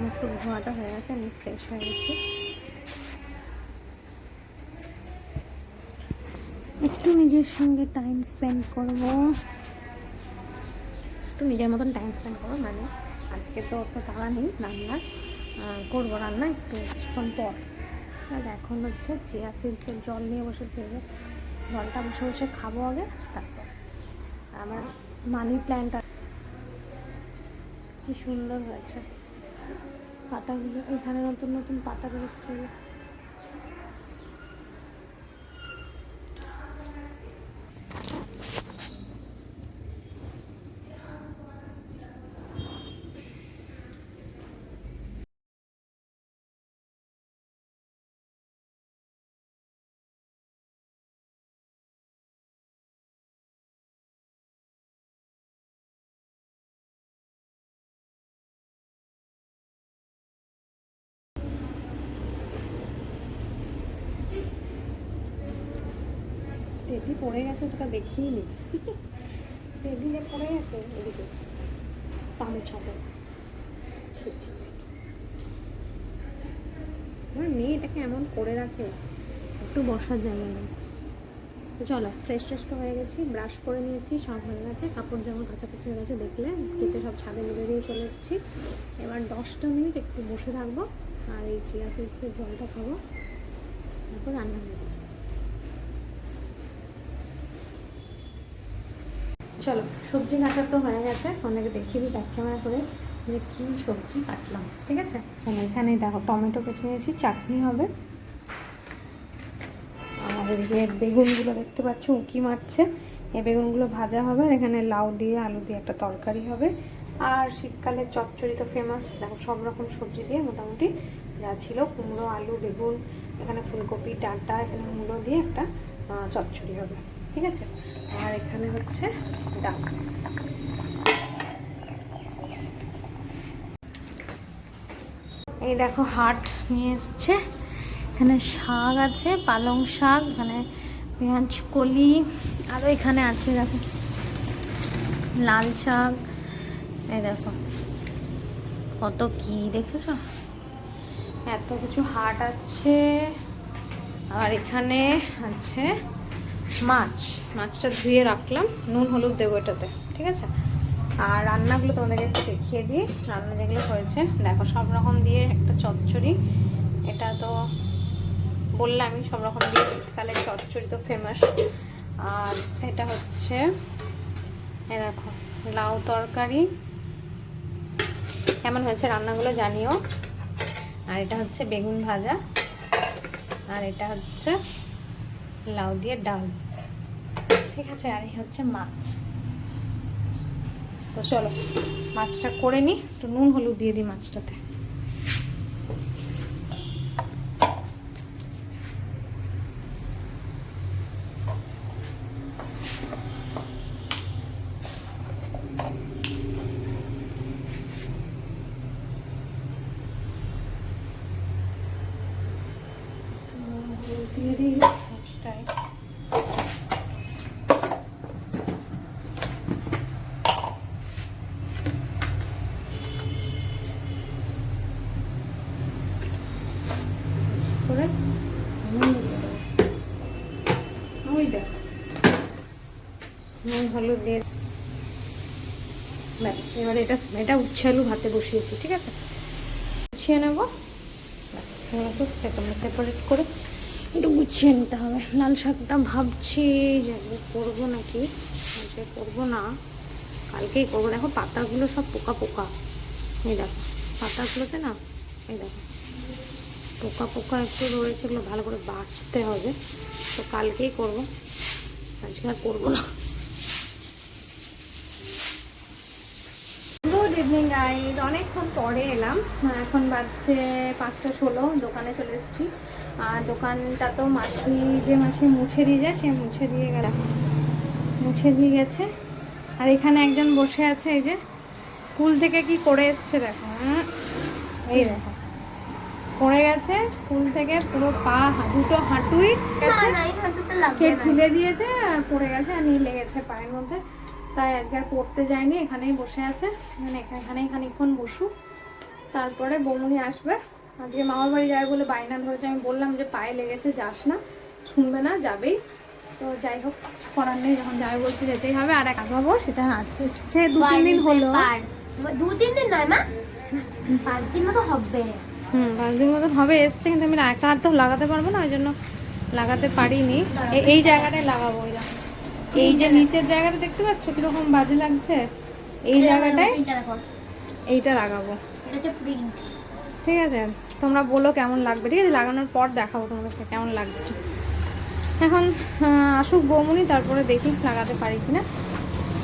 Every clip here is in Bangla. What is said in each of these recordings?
মুখ টুক ধোয়াটা হয়ে গেছে আমি ফ্রেশ হয়ে গেছি। একটু নিজের সঙ্গে টাইম স্পেন্ড করব। একটু নিজের মতন টাইম স্পেন্ড করব মানে আজকে তো অত তাড়া নেই রান্নার। আহ, করব রান্না একটু কিছুক্ষণ পর। আর এখন হচ্ছে চিয়া সিডসের জল নিয়ে বসেছি। জলটা বসে বসে খাব আগে তারপর। আমার মানি প্ল্যান্টটা কি সুন্দর হয়েছে। পাতাগুলো এখানে নতুন নতুন পাতা বেরোচ্ছে। টেডি পড়ে গেছে সেটা দেখিয়ে নি। টেবিলে পড়ে গেছে এদিকে। পামের ছাপে ছি, ছি, ছি। আমার মেয়ে এটাকে এমন করে রাখে একটু বসার জায়গা নেই। তো চলো ফ্রেশ ট্রেশ তো হয়ে গেছি ব্রাশ করে নিয়েছি সব হয়ে গেছে কাপড় জামা কাছাকাছি হয়ে গেছে দেখলে কেচে সব ছাদে মেরে দিয়ে চলে এসেছি। এবার দশটা মিনিট একটু বসে থাকব আর এই চিয়া সিডসের জলটা খাব তারপর রান্না হয়ে যাবে চলো, সবজি কাটার তো হয়ে গেছে অনেকে দেখিয়ে দিই ক্যামেরা করে যে কী সবজি কাটলাম, ঠিক আছে? চলো এখানে দেখো, টমেটো কেটে নিয়েছি, চাটনি হবে। আর যে বেগুনগুলো দেখতে পাচ্ছ, উঁকি মারছে। এই বেগুনগুলো ভাজা হবে, আর এখানে লাউ দিয়ে, আলু দিয়ে একটা তরকারি হবে। আর শীতকালে চচ্চড়ি তো ফেমাস দেখো, সব রকম সবজি দিয়ে মোটামুটি যা ছিল, কুমড়ো, আলু, বেগুন, এখানে ফুলকপি, ডাঁটা, এখানে মূলো দিয়ে একটা চচ্চড়ি হবে। ঠিক আছে? আর এখানে হচ্ছে ডাল। এই দেখো হাট নিয়ে এসছে। এখানে শাক আছে, পালং শাক, এখানে পেঁয়াজ কলি আরও এখানে আছে দেখো। লাল শাক, এই দেখো। কত কি দেখেছ? এত কিছু হাট আছে। আর এখানে আছে মাছ। মাছটা ধুয়ে রাখলাম। নুন, হলুদ দেবো এটাতে, ঠিক আছে? আর রান্নাগুলো তোমাদেরকে একটু দেখিয়ে দিই। রান্না যেগুলো হয়েছে, দেখো, সব রকম দিয়ে একটা চচ্চড়ি। এটা তো বললামই, সব রকম দিয়ে শীতকালে চচ্চড়ি তো ফেমাস আর এটা হচ্ছে, এ দেখো, লাউ তরকারি। কেমন হয়েছে রান্নাগুলো জানিও। আর এটা হচ্ছে বেগুন ভাজা। আর এটা হচ্ছে লাউ দিয়ে ডাল। ঠিক আছে, আর এই হচ্ছে মাছ। তো চলো, মাছটা করে নিই একটু নুন হলুদ দিয়ে দিই মাছটাতে নুন হলুদ দিয়ে দিই মাছটায় করে নুন দিয়ে দেবো ওই দেখো নুন হলুদ দিয়ে ব্যাস, এবার এটা এটা উচ্ছে আলু ভাতে বসিয়েছি, ঠিক আছে? গুছিয়ে নেব। এবার একটু সেপারেট করে একটু গুছিয়ে নিতে হবে। লাল শাকটা ভাবছি যে করব নাকি? আজকে করব না, কালকেই করব। দেখো, পাতাগুলো সব পোকা পোকা। এই দেখো, পাতাগুলোতে না, এই দেখো, পোকা পোকা একটু রয়েছে, এগুলো ভালো করে বাঁচতে হবে। তো কালকেই করব। আজকে আর করব না। ইভিনিং গাইজ অনেকক্ষণ পরে এলাম। এখন বাজছে পাঁচটা ষোলো দোকানে চলে এসেছি। আর দোকানটা তো মাসি যে মাসি মুছে দিয়ে যায় সে মুছে দিয়ে গেলাম মুছে দিয়ে গেছে। আর এখানে একজন বসে আছে এই যে স্কুল থেকে কি করে এসছে দেখো। এই দেখো। পড়ে গেছে স্কুল থেকে পুরো পা দুটো হাঁটুই খুলে দিয়েছে আর পড়ে গেছে আর নীল লেগেছে পায়ের মধ্যে। তাই আজকে আর পড়তে যায়নি এখানেই বসে আছে। মানে এখানে- এখানেই খানিকক্ষণ বসুক তারপরে বৌমনি আসবে। আজকে মামার বাড়ি যাবে বলে বায়না ধরেছে। আমি বললাম যে পায়ে লেগেছে যাস না শুনবে না যাবেই। তো যাই হোক করার নেই যখন যাবে বলছে যেতেই হবে। আর এক ভাবো সেটা এসছে দু তিন দিন হলো। দু তিন দিন নয় মা পাঁচ দিন মতো হবে। হুম পাঁচ দিন মতন হবে এসছে কিন্তু আমি একা হাত তো লাগাতে পারব না ওই জন্য লাগাতে পারিনি। এই জায়গাটায় লাগাবো ওই। এই যে নিচের জায়গাটা দেখতে পাচ্ছ? কীরকম বাজে লাগছে? এই জায়গাটায়? এইটা লাগাবো। এটা হচ্ছে প্রিন্ট ঠিক আছে? তোমরা বলো কেমন লাগবে। ঠিক আছে? লাগানোর পর দেখাবো তোমাদেরকে কেমন লাগছে। এখন আসুক বৌমনি তারপরে দেখি লাগাতে পারি কিনা।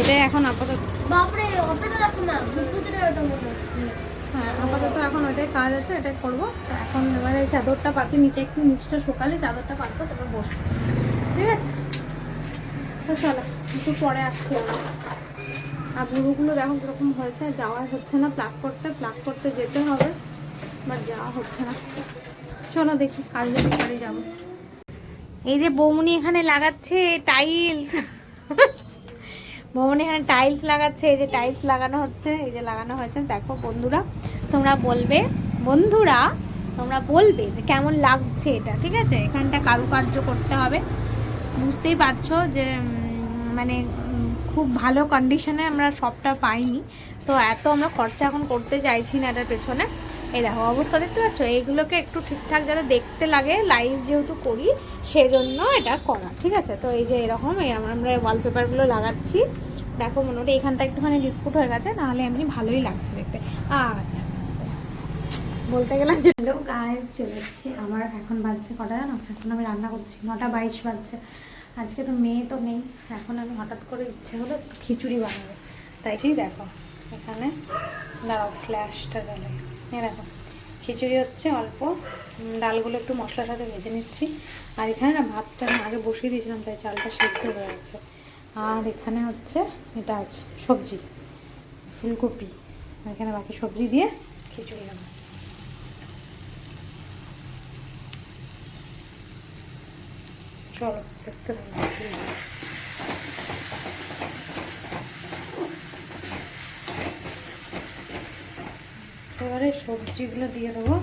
এটাই এখন আপাতত। বাপরে অটোটা দেখো না ব্লুটুথের ওটা মনে হচ্ছে। হ্যাঁ আপাতত এখন ওইটাই কাজ আছে এটাই করব। এখন এবারে চাদরটা পাতি নিচে একটু নিচটা সকালে চাদরটা পাতবো তারপর বসবো। ঠিক আছে? তো চলো একটু পরে আসছি আর বুড়োগুলো দেখো কীরকম হয়েছে যাওয়া হচ্ছে না প্লাগ করতে প্লাগ করতে যেতে হবে বাট যাওয়া হচ্ছে না। চলো দেখি, কাল যদি পারি যাব। এই যে বৌমনি এখানে লাগাচ্ছে টাইলস বৌমনি এখানে টাইলস লাগাচ্ছে, এই যে টাইলস লাগানো হচ্ছে, এই যে লাগানো হয়েছে। দেখো বন্ধুরা, তোমরা বলবে, বন্ধুরা, তোমরা বলবে যে কেমন লাগছে এটা, ঠিক আছে? এখানটা কারুকার্য করতে হবে। বুঝতেই পারছ যে মানে খুব ভালো কন্ডিশনে আমরা সবটা পাইনি। তো এত আমরা খরচা এখন করতে চাইছি না এটার পেছনে। এই দেখো, অবস্থা দেখতে পাচ্ছ? এইগুলোকে একটু ঠিকঠাক যাতে দেখতে লাগে লাইভ যেহেতু করি, সেজন্য এটা করা, ঠিক আছে? তো এই যে এরকম, এই আমরা ওয়ালপেপারগুলো লাগাচ্ছি। দেখো মনে মোটামুটি এখানটা একটুখানি ডিসপুট হয়ে গেছে, নাহলে এমনি ভালোই লাগছে দেখতে। আচ্ছা বলতে গেলাম যে গাইজ চলে এসেছি আমার এখন বাজছে কটা জানো? এখন আমি রান্না করছি, নটা বাইশ বাজছে। আজকে তো মেয়ে তো নেই, এখন আমি হঠাৎ করে ইচ্ছে হলো খিচুড়ি বানাবো। তাই ঠিক দেখো, এখানে দাঁড়াও ফ্ল্যাশটা জ্বালে এ দেখো, খিচুড়ি হচ্ছে অল্প ডালগুলো একটু মশলার সাথে ভেজে নিচ্ছি। আর এখানে না ভাতটা আমি আগে বসিয়ে দিয়েছিলাম, তাই চালটা সেদ্ধ হয়ে গেছে। আর এখানে হচ্ছে এটা আছে, সবজি, ফুলকপি। এখানে বাকি সবজি দিয়ে খিচুড়ি বানাবো। এবারে সবজিগুলো দিয়ে দেবো।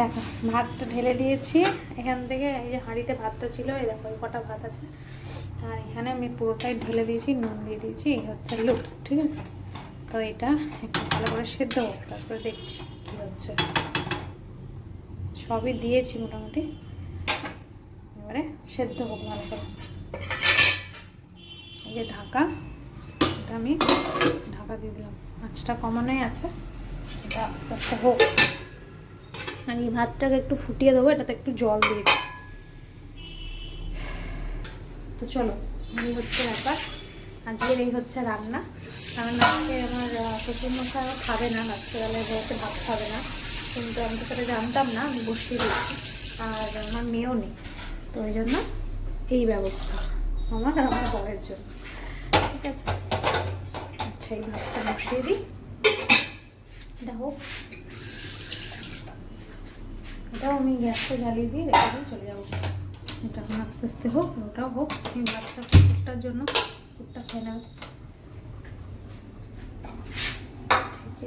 দেখো, ভাতটা ঢেলে দিয়েছি। এখান থেকে এই যে হাঁড়িতে ভাতটা ছিল, এই দেখো কটা ভাত আছে। আর এখানে আমি পুরোটাই ঢেলে দিয়েছি, নুন দিয়ে দিয়েছি, এই হচ্ছে লুক, ঠিক আছে? তো এটা একটু ভালো করে সেদ্ধ হোক, তারপরে দেখছি কী হচ্ছে। সবই দিয়েছি মোটামুটি। এবারে সেদ্ধ হোক ভালো করে। এই যে ঢাকা, এটা আমি ঢাকা দিয়ে দিলাম। আঁচটা কমানোই আছে। এটা আস্তে আস্তে হোক। আর এই ভাতটাকে একটু ফুটিয়ে দেবো এটাতে একটু জল দিয়ে দিই তো চলো এই হচ্ছে ব্যাপার। আজকের এই হচ্ছে রান্না। কারণ আজকে আমার আহ, শ্বশুর মশাই খাবে না রাত্রেবেলায় বলতে ভাত খাবে না। কিন্তু আমি তো সেটা জানতাম না আমি বসিয়ে দিয়েছি। আর আমার মেয়েও নেই। তো ওই জন্য এই ব্যবস্থা আমার আর আমার বরের জন্য। ঠিক আছে? আচ্ছা এই ভাতটা বসিয়ে দিই। এটা হোক। এটাও আমি গ্যাসটা জ্বালিয়ে দিয়ে রেখে দিয়ে চলে যাব। এটা এখন আস্তে আস্তে হোক, ওটাও হোক এই ভাতটা কুকুরটার জন্য কুকুরটা খেয়ে নেবে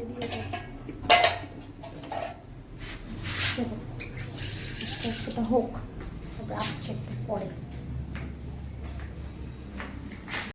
দিয়ে আস্তে আস্তে হোক, তারপরে আসছে একটু পরে।